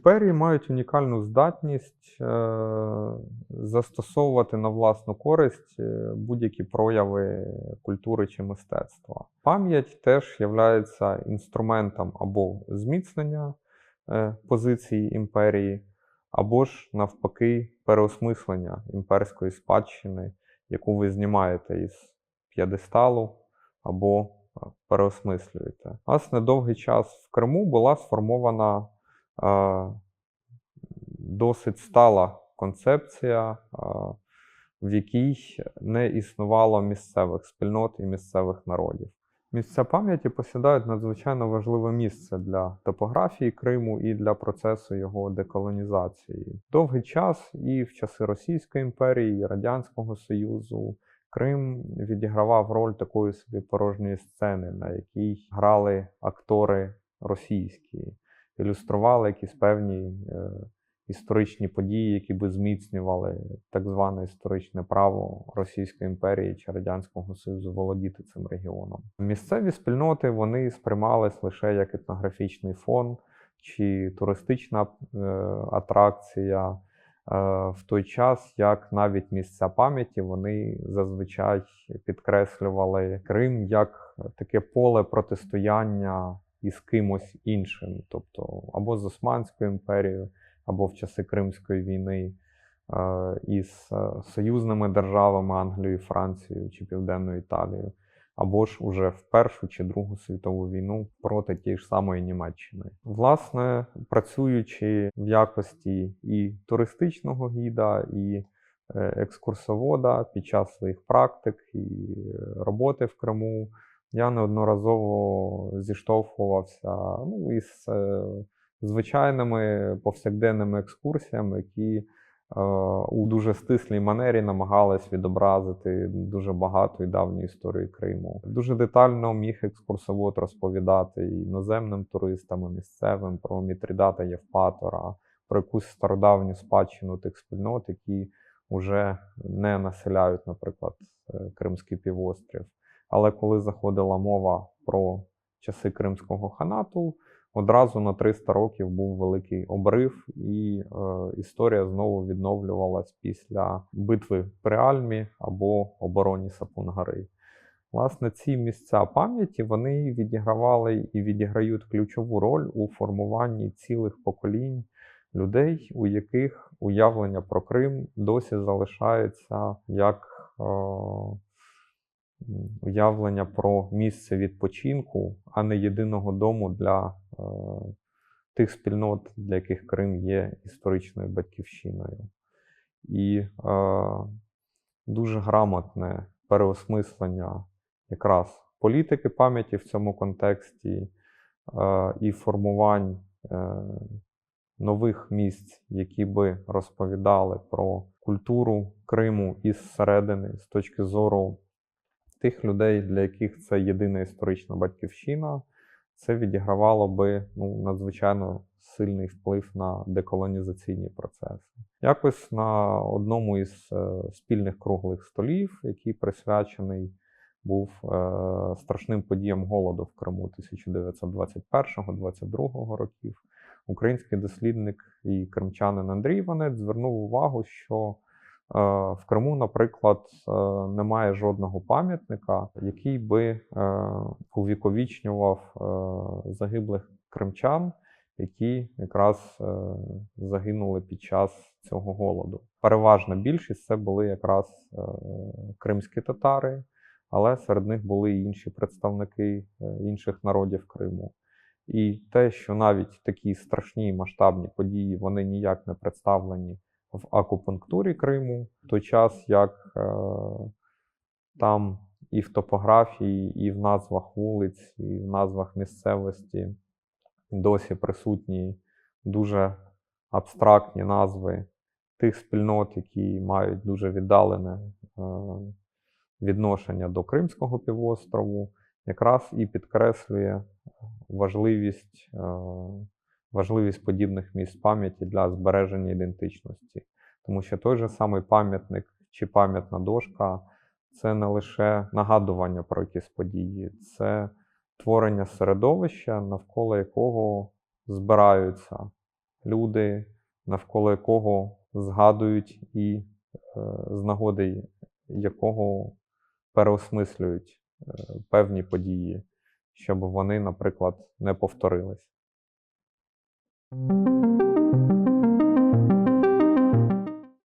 Імперії мають унікальну здатність е, застосовувати на власну користь е, будь-які прояви культури чи мистецтва. Пам'ять теж є інструментом або зміцнення е, позиції імперії, або ж навпаки переосмислення імперської спадщини, яку ви знімаєте із п'єдесталу або переосмислюєте. Власне, довгий час в Криму була сформована е, досить стала концепція, е, в якій не існувало місцевих спільнот і місцевих народів. Місця пам'яті посідають надзвичайно важливе місце для топографії Криму і для процесу його деколонізації. Довгий час і в часи Російської імперії, і Радянського Союзу Крим відігравав роль такої собі порожньої сцени, на якій грали актори російські, ілюстрували якісь певні е, історичні події, які би зміцнювали так зване історичне право Російської імперії чи Радянського Союзу володіти цим регіоном. Місцеві спільноти вони сприймались лише як етнографічний фон чи туристична е, атракція. Е, в той час, як навіть місця пам'яті, вони зазвичай підкреслювали Крим як таке поле протистояння із кимось іншим, тобто або з Османською імперією, або в часи Кримської війни е, із е, союзними державами Англією, Францією чи Південною Італією, або ж уже в Першу чи Другу світову війну проти тієї ж самої Німеччини. Власне, працюючи в якості і туристичного гіда, і е, екскурсовода під час своїх практик і роботи в Криму, я неодноразово зіштовхувався ну, із звичайними повсякденними екскурсіями, які е, у дуже стислій манері намагались відобразити дуже багато і давню історію Криму. Дуже детально міг екскурсовод розповідати і іноземним туристам, і місцевим про Мітрідата Євпатора, про якусь стародавню спадщину тих спільнот, які вже не населяють, наприклад, е, Кримський півострів. Але коли заходила мова про часи Кримського ханату, одразу на 300 років був великий обрив, і е, історія знову відновлювалась після битви при Альмі або обороні Сапунгари. Власне, ці місця пам'яті вони відігравали і відіграють ключову роль у формуванні цілих поколінь людей, у яких уявлення про Крим досі залишається як е, уявлення про місце відпочинку, а не єдиного дому для е, тих спільнот, для яких Крим є історичною батьківщиною. І е, дуже грамотне переосмислення якраз політики пам'яті в цьому контексті е, і формувань е, нових місць, які би розповідали про культуру Криму із середини, з точки зору тих людей, для яких це єдина історична батьківщина, це відігравало би ну, надзвичайно сильний вплив на деколонізаційні процеси. Якось на одному із е, спільних круглих столів, який присвячений був е, страшним подіям голоду в Криму 1921-22 років, український дослідник і кримчанин Андрій Іванець звернув увагу, що в Криму, наприклад, е, немає жодного пам'ятника, який би е, увіковічнював загиблих кримчан, які якраз загинули під час цього голоду. Переважна більшість це були якраз кримські татари, але серед них були і інші представники інших народів Криму. І те, що навіть такі страшні масштабні події вони ніяк не представлені в акупунктурі Криму, в той час як е, там і в топографії, і в назвах вулиць, і в назвах місцевості досі присутні дуже абстрактні назви тих спільнот, які мають дуже віддалене е, відношення до Кримського півострову, якраз і підкреслює важливість. Е, важливість подібних місць пам'яті для збереження ідентичності, тому що той же самий пам'ятник чи пам'ятна дошка це не лише нагадування про якісь події, це творення середовища, навколо якого збираються люди, навколо якого згадують і е, з нагоди якого переосмислюють е, певні події, щоб вони, наприклад, не повторились. Thank you.